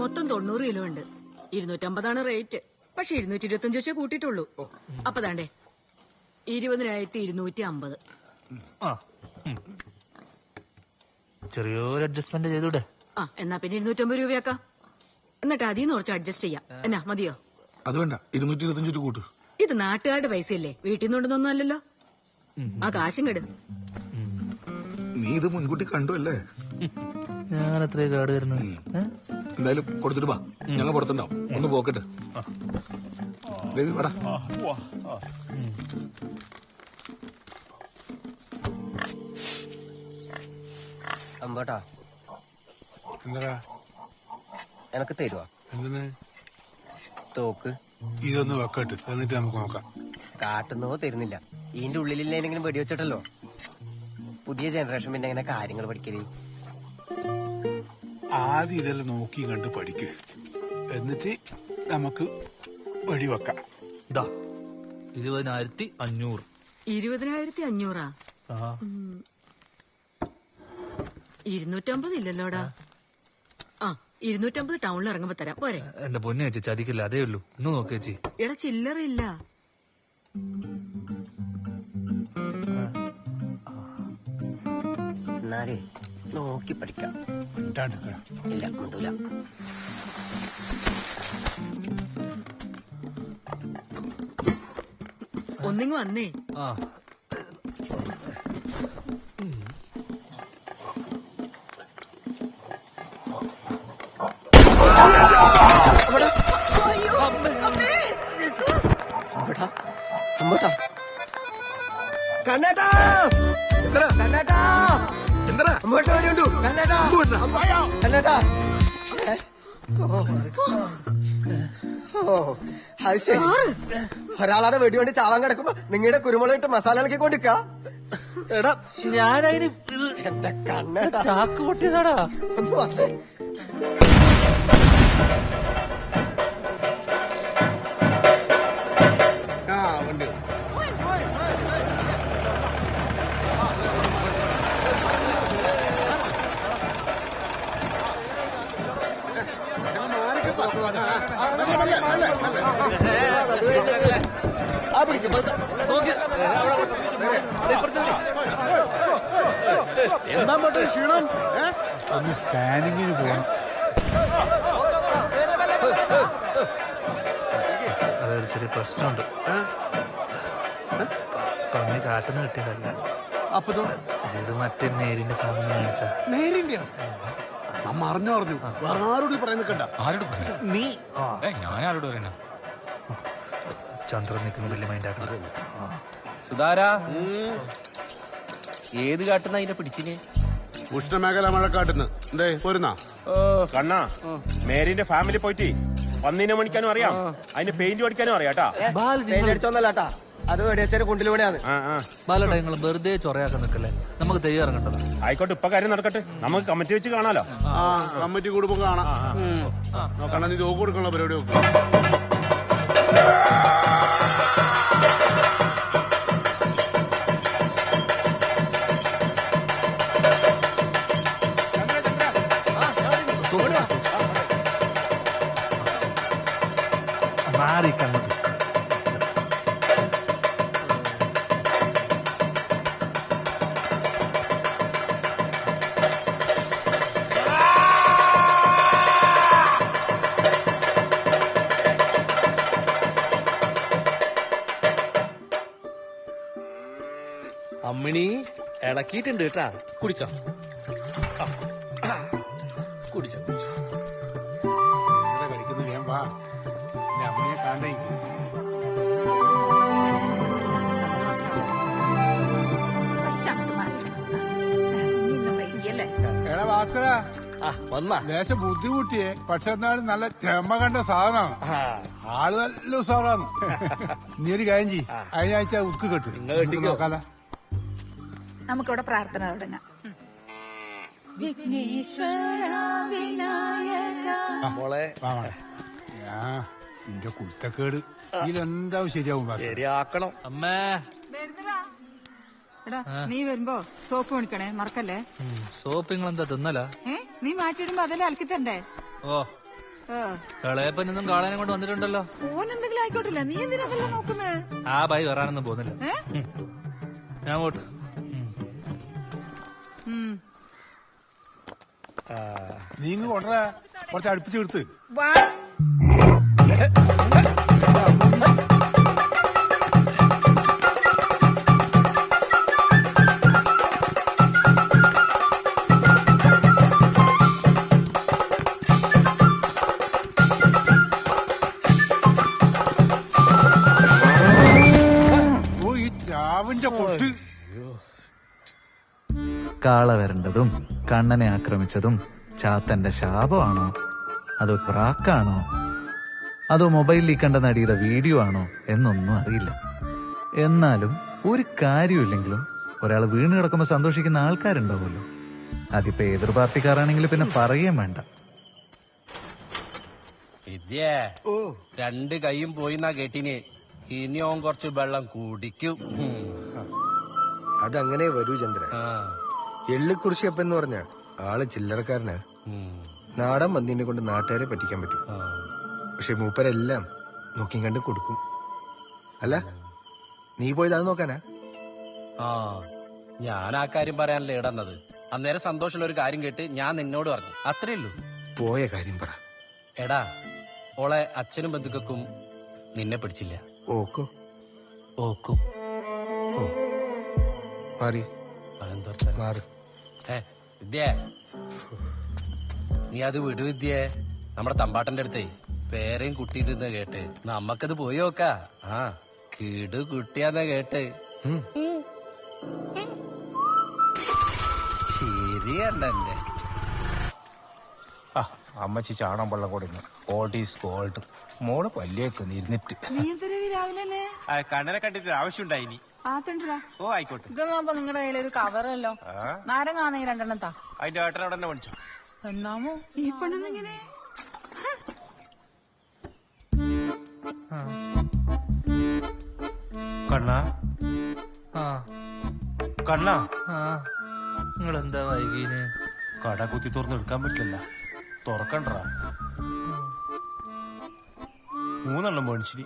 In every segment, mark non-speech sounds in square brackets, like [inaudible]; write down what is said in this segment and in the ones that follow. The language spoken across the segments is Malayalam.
മൊത്തം തൊണ്ണൂറ് കിലോ ഉണ്ട്. ഇരുന്നൂറ്റമ്പതാണ് റേറ്റ്. പക്ഷെ ഇരുന്നൂറ്റി ഇരുപത്തഞ്ച് വെച്ചേ കൂട്ടിയിട്ടുള്ളൂ. അപ്പൊ താണ്ടേ ഇരുപതിനായിരത്തി ഇരുന്നൂറ്റി അമ്പത് ആ ചെറിയൊരു അഡ്ജസ്റ്റ്മെന്റ് ചെയ്തൂടെ? ആ എന്നാ പിന്നെ ഇരുന്നൂറ്റമ്പത് രൂപയാക്കാം. എന്നിട്ട് അതിൽ നിന്ന് കുറച്ച് അഡ്ജസ്റ്റ് ചെയ്യാം. എന്നാ മതിയോ? അത് വേണ്ട. ഇരുന്നൂറ്റി ഇരുപത്തഞ്ച് രൂപ കൂട്ട്. ഇത് നാട്ടുകാരുടെ പൈസയല്ലേ? വീട്ടിൽ നിന്ന് കൊണ്ടുവന്നൊന്നും അല്ലല്ലോ. ആ കാശും കെടു. നീ ഇത് മുൻകൂട്ടി കണ്ടു അല്ലേ? ഞാൻ അത്രയും കാട് വരുന്നത്. എന്തായാലും കൊടുത്തിട്ട് വാ. ഞങ്ങൾ പുറത്തുണ്ടാവും. ഒന്ന് പോക്കട്ടെ. ദേവി വാടാ. അമ്പോട്ടാ. എന്താ എനക്ക് തരുവാ. എന്തിന്? തോക്ക്. ഇതൊന്ന് വെക്കട്ട്. എന്നിട്ട് നമുക്ക് നോക്കാം. കാട്ടുന്നോ തരുന്നില്ല. ഇതിന്റെ ഉള്ളിലില്ല എന്തെങ്കിലും വെടിവെച്ചിട്ടല്ലോ? പുതിയ ജനറേഷൻ പിന്നെ എങ്ങനെ കാര്യങ്ങൾ പഠിക്കൽ. ആദ്യം ഇതെല്ലാം നോക്കി കണ്ട് പഠിക്ക്. എന്നിട്ട് നമുക്ക് വെടിവെക്കാം. ഇതാ ഇരുപതിനായിരത്തി അഞ്ഞൂറ്. ഇരുപതിനായിരത്തി അഞ്ഞൂറാ? ആ. ഇരുന്നൂറ്റമ്പത് ഇല്ലല്ലോടാ. ആ. ഇരുന്നൂറ്റമ്പത് ടൗണിൽ ഇറങ്ങുമ്പോ തരാം. പോരെ. എന്റെ പൊന്നെ ചേച്ചി ചതിക്കില്ല. അതേ ഉള്ളൂ. ഒന്ന് നോക്കേ ചേച്ചി. എടാ ചില്ലറില്ല എന്നാലേ നോക്കി പഠിക്കാം. ഇല്ല കൊണ്ടൂല. ഒന്നിങ്ങ് വന്നേ. കണ്ണേട്ടാ. കണ്ണേട്ടാ. വരണ്ടു? ഓ അത് ശരി. ഒരാളാടെ വേണ്ടി ചാവാൻ കിടക്കുമ്പോ നിങ്ങളുടെ കുരുമുളക് ഇട്ട് മസാല ഇളക്കി കൊടുക്ക എടാ ഞാനതിന് എന്റെ ചാക്ക് പൊട്ടിയതാടാ. ഒന്ന് വന്നേ. എന്താ മറ്റേ ക്ഷീണം ഒന്ന് സ്കാനിങ്ങിന് പോകണം അതൊരു ചെറിയ പ്രശ്നമുണ്ട് പന്നി കാട്ടുന്ന കിട്ടിയതല്ല അപ്പൊ ഇത് മറ്റേ നേരിന്റെ ഫാമിൽ നിന്ന് മേടിച്ച നേരിന്റെ നമ്മ അറിഞ്ഞു പറഞ്ഞു വേറെ ആരോട് പറയാൻ നിൽക്കണ്ട. ആരോട് പറഞ്ഞു നീ ഞാൻ ആരോട് പറയണ ചന്ദ്രൻ നിൽക്കുന്ന വലിയ മൈൻഡാക്കണം സുധാര. ഏത് കാട്ടുന്ന അതിനെ പിടിച്ചിന്? ഉഷ്ണമേഖല മഴക്കാട്ടുന്ന്. എന്തേ പോരുന്നാ. കണ്ണാ മേരിന്റെ ഫാമിലി പോയിട്ട് പന്നീനെ മണിക്കാനും അറിയാം. അതിന് പെയിന്റ് പഠിക്കാനും അറിയാട്ടാ പേടിച്ചോന്നല്ലാട്ടാ അത് വെടിവെച്ചൊരു കുണ്ടിലൂടെയാണ്. ആ നിങ്ങൾ വെറുതെ ചൊറയാക്കാൻ നിൽക്കല്ലേ? നമുക്ക് തെയ്യം ഇറങ്ങണ്ടതാ ആയിക്കോട്ടെ ഇപ്പൊ കാര്യം നടക്കട്ടെ. നമുക്ക് കമ്മിറ്റി വെച്ച് കാണാലോ? ആ കമ്മിറ്റി കൂടുമ്പോ കാണാം. ഉം. നീ തോക്ക് കൊടുക്കാനുള്ള പരിപാടി നോക്കും ഇളക്കിയിട്ടുണ്ട് കേട്ടാ. കുടിച്ചോ. കുടിച്ചോ. ഇവിടെ കളിക്കുന്ന ഞാൻ വാ. അമ്മയെ കാണേ എടാ ഭാസ്കര ആ വന്നാ. ലേശം ബുദ്ധിമുട്ടിയേ. പക്ഷെ എന്നാലും നല്ല ചെമ്മ കണ്ട സാധനമാണ്. ആൾ നല്ല ഉസാറാണ് [laughs] നീ ഒരു കാര്യം ചെയ്യ്. അതിനാഴ്ച ഉക്ക് കെട്ടു. നോക്കാല. നമുക്കിവിടെ പ്രാർത്ഥന തുടങ്ങാം. വിഘ്നീശ്വര വിനായക ആ നിന്റെ കുത്തക്കേട് ഇതിലെന്താവും ശരിയാവും ശരിയാക്കണം. അമ്മേ. എടാ നീ വരുമ്പോ സോപ്പ് മേടിക്കണേ മറക്കല്ലേ? സോപ്പ് നിങ്ങൾ എന്താ തിന്നല നീ മാറ്റിയിടുമ്പോ അതെല്ലാം അലക്കി തരണ്ടേ? ഓ. കളയപ്പനൊന്നും കാണാനും കൊണ്ട് വന്നിട്ടുണ്ടല്ലോ. ഓൻ എന്തെങ്കിലും ആയിക്കോട്ടില്ല? നീ എന്തിനാ നോക്കുന്നത് ആ ബൈ വരാനൊന്നും പോകുന്നില്ല. ഞാൻ പോട്ട്. നീ കൊണ്ടുവരാ. കുറച്ച് അടുപ്പിച്ച് കാള വരണ്ടതും കണ്ണനെ ആക്രമിച്ചതും ചാത്തന്റെ ശാപമാണോ? അതോ പ്രാക്കാണോ? അതോ മൊബൈലിൽ കണ്ട നടിയുടെ വീഡിയോ ആണോ എന്നൊന്നും അറിയില്ല. എന്നാലും ഒരു കാര്യമില്ലെങ്കിലും ഒരാൾ വീണ് കിടക്കുമ്പോൾ സന്തോഷിക്കുന്ന ആൾക്കാരുണ്ടാവുമല്ലോ. അതിപ്പോ എതിർ പാർട്ടിക്കാരാണെങ്കിൽ പിന്നെ പറയുകയും വേണ്ട. വിദ്യേ ഓ. രണ്ട് കൈയും പോയി എന്നാ കേട്ടിന്. ഇനി ഓൻ കുറച്ച് വെള്ളം കുടിക്കും. അതങ്ങനെ വരൂ ചന്ദ്രൻ. ആ. എള്ളിക്കുറിശിയപ്പൻ എന്ന് പറഞ്ഞ ആൾ ചില്ലറക്കാരനാ. നാടൻ മന്തിനെ കൊണ്ട് നാട്ടുകാരെ പറ്റിക്കാൻ പറ്റും. പക്ഷെ മൂപ്പരെല്ലാം നോക്കിയും കണ്ട് കൊടുക്കും. അല്ല നീ പോയത് അത് നോക്കാനാ? ആ ഞാൻ ആ കാര്യം പറയാനല്ലേ ഇടന്നത്. അന്നേരം സന്തോഷമുള്ള ഒരു കാര്യം കേട്ട് ഞാൻ നിന്നോട് പറഞ്ഞു. അത്രേ ഉള്ളൂ. പോയ കാര്യം പറ. എടാ ഓളെ അച്ഛനും ബന്ധുക്കൾക്കും നിന്നെ പിടിച്ചില്ല. ഓക്കോ. ഓക്കോ. ഓ മാറി. വിദ്യേ. നീ അത് വിടു വിദ്യേ. നമ്മുടെ തമ്പാട്ടന്റെ അടുത്തേ. പേരെയും കുട്ടിയിട്ടിരുന്ന കേട്ട്. നമ്മക്കത് പോയി നോക്കാ. ആ കിടു കുട്ടിയാന്ന കേട്ട്. ശരിയല്ലേ അമ്മച്ചി ചാണം വെള്ളം കൊടുന്നു ഗോൾഡ് ഈസ് ഗോൾഡ് മോൾ പല്ലിയൊക്കെ നിരുന്നിട്ട് കണ്ണനെ കണ്ടിട്ട് ആവശ്യമുണ്ടായിനി ഉണ്ടായി ഓ ആയിക്കോട്ടെ. ഇതൊന്നും നിങ്ങളുടെ കയ്യിലൊരു ഒരു കവറല്ലോ നാരങ്ങാണെങ്കിൽ രണ്ടെണ്ണം താ. അതിന്റെ ഏട്ടനോട് തന്നെ വിളിച്ചോ എന്നാമോ? ഈ പെണ്ണെന്നിങ്ങനെ കണ്ണ? ആ. കണ്ണ? ആ. നിങ്ങൾ എന്താ വൈകീന്? കട കുത്തി തുറന്ന് എടുക്കാൻ പറ്റില്ല. തുറക്കണ്ട മൂന്നെണ്ണം മേടിച്ചിരി.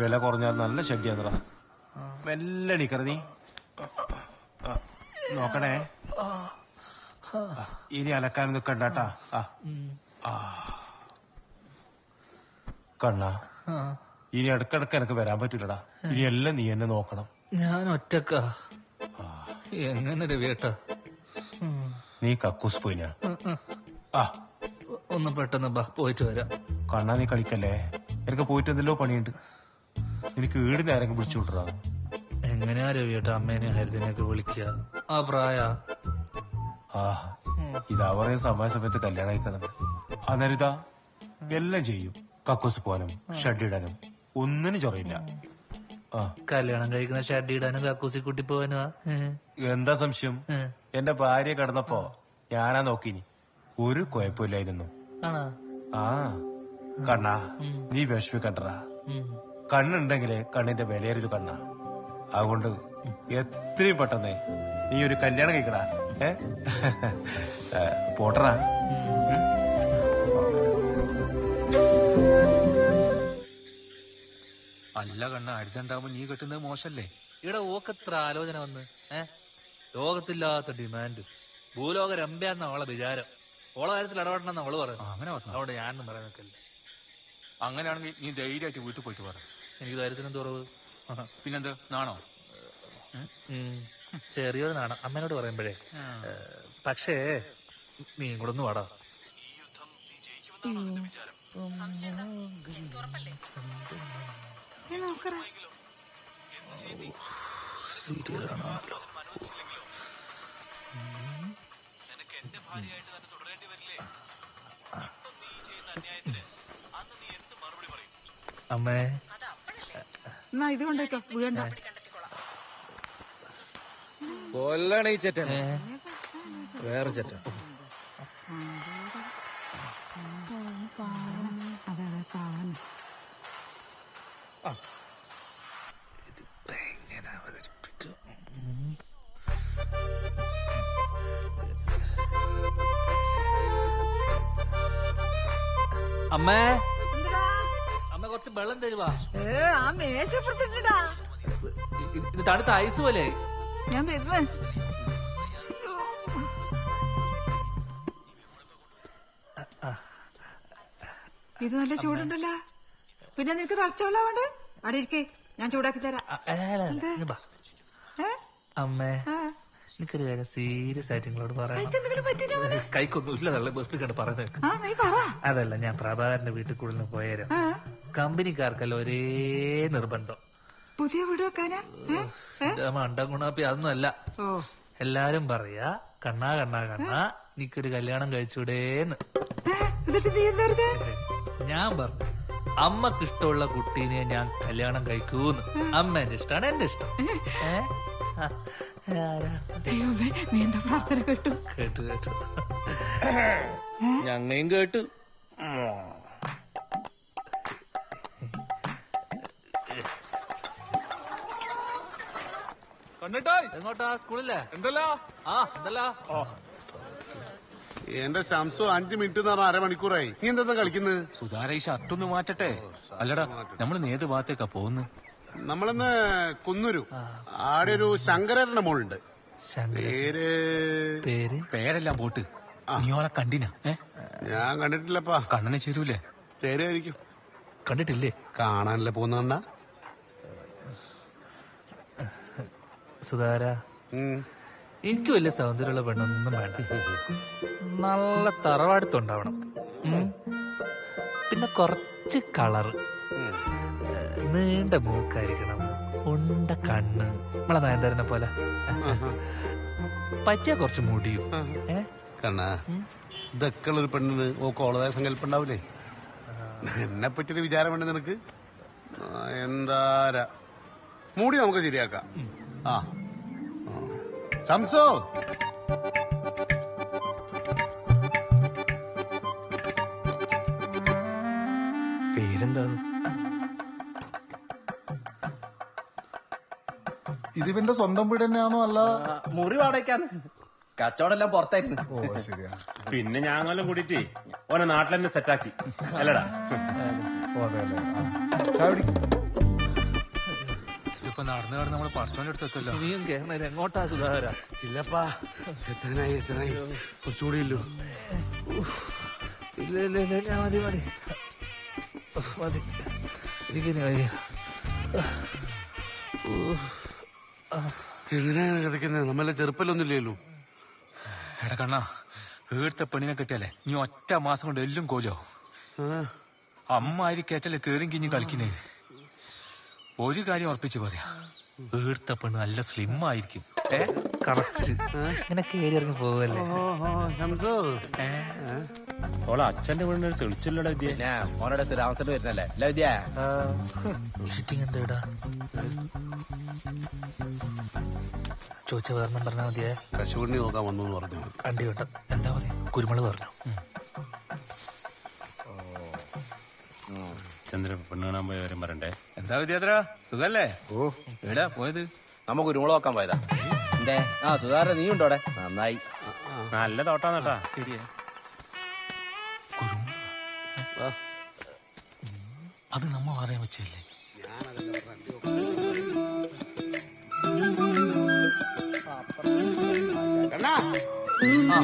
വില കുറഞ്ഞാൽ നല്ല ശല്യാന്നറ മെല്ലെ എണീക്കറ നീ. ആ, നോക്കണേ. ഇനി അലക്കാൻ ആ. കണ്ണാ ഇനി ഇടക്കിടക്ക് എനക്ക് വരാൻ പറ്റില്ലടാ. ഇനി എല്ലാം നീ എന്നെ നോക്കണം. ഞാൻ ഒറ്റക്ക. എങ്ങനെ രവിയേട്ടാ നീ കക്കൂസ് പോയിനാ ആ. ഒന്ന് പെട്ടെന്ന് ബാ പോയിട്ട് വരാം. കണ്ണാ നീ കളിക്കല്ലേ? എനിക്ക് പോയിട്ട് എന്തെല്ലോ പണിയുണ്ട്. എനിക്ക് വീട് നേരം പിടിച്ചു വിട്ടറാ എങ്ങനെയാ രവിയേട്ട അമ്മേനെ ഹരിതനെയൊക്കെ വിളിക്കുക? ആ പ്രായ. ആ ഇതാ പറയുന്ന സമയ സമയത്ത് കല്യാണം കഴിക്കണത് അന്നേരം ഇതാ എല്ലാം ചെയ്യും. കക്കൂസ് പോകാനും ഷഡിടാനും ഒന്നിനും ചൊറയില്ല. കല്യാണം കഴിക്കുന്ന ഷഡിടാനും കക്കൂസി കുട്ടി പോവാനും എന്താ സംശയം? എന്റെ ഭാര്യ കിടന്നപ്പോ ഞാനാ നോക്കിനി. ഒരു കുഴപ്പമില്ലായിരുന്നു. ആ. കണ്ണാ നീ വിഷമിക്കണ്ടറാ കണ്ണുണ്ടെങ്കിലേ കണ്ണിന്റെ വിലയേറിയൊരു കണ്ണാ. അതുകൊണ്ട് എത്രയും പെട്ടെന്ന് നീ ഒരു കല്യാണം കഴിക്കടാ. ഏ? പോട്ടറാ. അല്ല കണ്ണ അടുത്തുണ്ടാവുമ്പോ നീ കെട്ടുന്നത് മോശല്ലേ? ഇവിടെ ഓക്കെത്ര ആലോചന വന്ന് ഏ? ലോകത്തില്ലാത്ത ഡിമാൻഡ്. ഭൂലോക രമ്പ്യാന്ന അവളെ വിചാരം. ഓളെ കാര്യത്തിൽ ഇടപെടണമെന്ന് അവൾ പറയുന്നു അങ്ങനെ അവിടെ ഞാനൊന്നും പറയാൻ നിൽക്കല്ലേ അങ്ങനെയാണെങ്കിൽ നീ ധൈര്യമായിട്ട് വീട്ടിൽ പോയിട്ട് പറ. എനിക്ക് കാര്യത്തിനും തുറവ് പിന്നെന്താ? നാണോ? ചെറിയൊരു നാണ. അമ്മേനോട് പറയുമ്പോഴേ പക്ഷേ നീ കൂടെ ഒന്ന് വാടാ. അമ്മേ എന്നാ ഇത് കൊണ്ടേക്കോ വീണ്ട കൊല്ലണ ഈ ചേട്ടൻ. വേറെ പാവം അമ്മേ. വെള്ളം തരുവാ. ഏ ആ മേശപ്പുറത്തിട്ടാ ഇത് തണുത്ത ഐസ് പോലെ. ഞാൻ വരുന്നേ. ഇത് നല്ല ചൂടുണ്ടല്ലോ. പിന്നെ നിനക്ക് തളച്ചോളാ വേണ്ട? അവിടെ ഇരിക്കേ. ഞാൻ ചൂടാക്കി തരാം? അമ്മേ. എനിക്കൊരു കാര്യം സീരിയസ് ആയിട്ട് നിങ്ങളോട് പറയാം? കൈക്കൊന്നും ഇല്ല തള്ളി ബസ്സിൽ കണ്ട് ആ നീ പറ. അതല്ല ഞാൻ പ്രഭാകരന്റെ വീട്ടിൽ കൂടുതൽ പോയാലും കമ്പനിക്കാർക്കല്ല ഒരേ നിർബന്ധം. പുതിയ വീട് വെക്കാനാ? മണ്ടം ഗുണാപ്പി അതൊന്നും അല്ല. എല്ലാരും പറയാ കണ്ണാ കണ്ണാ കണ്ണാ എനിക്കൊരു കല്യാണം കഴിച്ചൂടേന്ന്. എന്നിട്ട് നീ എന്താ പറഞ്ഞേ? ഞാൻ പറഞ്ഞു അമ്മയ്ക്ക് ഇഷ്ടമുള്ള കുട്ടീനെ ഞാൻ കല്യാണം കഴിക്കൂന്ന്. അമ്മ എന്റെ ഇഷ്ടമാണ് എന്റെ ഇഷ്ടം. നീ എന്റെ പ്രാർത്ഥന കേട്ടു? കേട്ടു കേട്ടു. ഞങ്ങയും കേട്ടു. എങ്ങോട്ടാ? സ്കൂളില്ലേ എന്തല്ലോ? ആ എന്തല്ലോ? എന്റെ ശംസു അഞ്ചു മിനിറ്റ് എന്ന് പറഞ്ഞ അരമണിക്കൂറായി. നീ എന്താ കളിക്കുന്നത് സുധാര ഈ ഷർട്ടൊന്ന് മാറ്റട്ടെ? അല്ലടാ നമ്മൾ ഏത് ഭാഗത്തേക്കാ പോകുന്നു? നമ്മളിന്ന് കുന്നൂരു. ആടെ ഒരു ശങ്കരന്റെ മോളുണ്ട്. പേര്? പേര്? പേരെല്ലാം പോട്ട്. നീ ഓളെ കണ്ടിനാ? ഏ? ഞാൻ കണ്ടിട്ടില്ലപ്പാ. കണ്ണനെ ചേരൂലേ? ചേരായിരിക്കും കണ്ടിട്ടില്ലേ? കാണാനല്ലേ പോകുന്ന സുധാര എനിക്ക് വലിയ സൗന്ദര്യമുള്ള പെണ്ണൊന്നും വേണ്ട. നല്ല തറവാടുത്തുണ്ടാവണം. പിന്നെ കുറച്ച് കളറ്. നീണ്ട മൂക്കായിരിക്കണം. ഉണ്ട കണ്ണ്. നമ്മളെ നയൻതാരനെ പോലെ. പറ്റിയ കുറച്ച് മുടിയും. കണ്ണാ ഇതൊക്കെ ഒരു പെണ്ണിന് ഓ ഓളതായ സങ്കല്പം ഉണ്ടാവില്ലേ? എന്നെ പറ്റിയൊരു വിചാരം വേണ്ട നിനക്ക് എന്താരാ? മൂടി നമുക്ക് ശരിയാക്കാം. ആ. ശംസോ പേരെന്താണ്? ഇതിവന്റെ സ്വന്തം വീട് തന്നെയാണോ അല്ല? മുറി വാടകയ്ക്കാന്ന് കച്ചവടം എല്ലാം പുറത്തായിരുന്നു. ഓ ശരിയാ. പിന്നെ ഞാങ്ങെല്ലാം കൂടിയിട്ട് ഓനെ നാട്ടിൽ തന്നെ സെറ്റാക്കി അല്ലടാ. ഓ അതെ അല്ലേ ആ. നടന്നു നടന്ന് നമ്മൾ പറച്ചോന്റെ അടുത്തെത്തല്ലോ ഇനിയും കേരള എങ്ങോട്ടാ സുധാകര? ഇല്ലപ്പാ. എത്രനായി എത്രനായി കുറച്ചുകൂടി ഇല്ലു. ഇല്ല ഇല്ല ഇല്ല ഞാൻ മതി മതി. മതി. എനിക്കിനി വയ്യ. എന്തിനാണ് കിടക്കുന്നത് നമ്മളെ ചെറുപ്പല്ലൊന്നുമില്ലല്ലോ എടാ കണ്ണാ വീഴ്ത്ത പെണ്ണിനെ കിട്ടിയാലേ നീ ഒറ്റ മാസം കൊണ്ട് എല്ലും കോലോ അമ്മ ആരി കേട്ടല്ലേ കേറും കിഞ്ഞ് കളിക്കുന്നേ ഒരു കാര്യം ഉറപ്പിച്ചു പറയാ. വീർത്ത പെണ്ണ് നല്ല സ്ലിം ആയിരിക്കും. ഏ? കറക്റ്റ് ഇങ്ങനെ കയറി ഇറങ്ങി പോവല്ലേ? ഓളെ അച്ഛന്റെ വീടിന് തെളിച്ചില്ലടാ വിദ്യ. ഓനോടെ സ്ഥിരാമത്തിന് വരുന്നല്ലേ? അല്ല വിദ്യ? മീറ്റിംഗ് എന്താ ചോദിച്ച വേറെ പറഞ്ഞാ മതിയെ? കശുവണ്ണി നോക്കാൻ വന്നു പറഞ്ഞു. കണ്ടി വേണ്ട എന്താ പറയാ കുരുമുളക് പറഞ്ഞു. ചന്ദ്ര പെണ്ണ് കാണാൻ പോയ കാര്യം പറയണ്ടേ? എന്താ വിദ്യാത്ര സുഖല്ലേ? ഓ. എവിടാ പോയത്? നമുക്ക് ഒരു നോക്കാൻ പോയതാ. എന്തേ? ആ സുധാര നീ ഉണ്ടോടെ നന്നായി. നല്ല തോട്ടാന്ന് കേട്ടാ. ശരിയാ. അത് നമ്മ പറയാൻ വെച്ചല്ലേ ഞാനതല്ല ആ.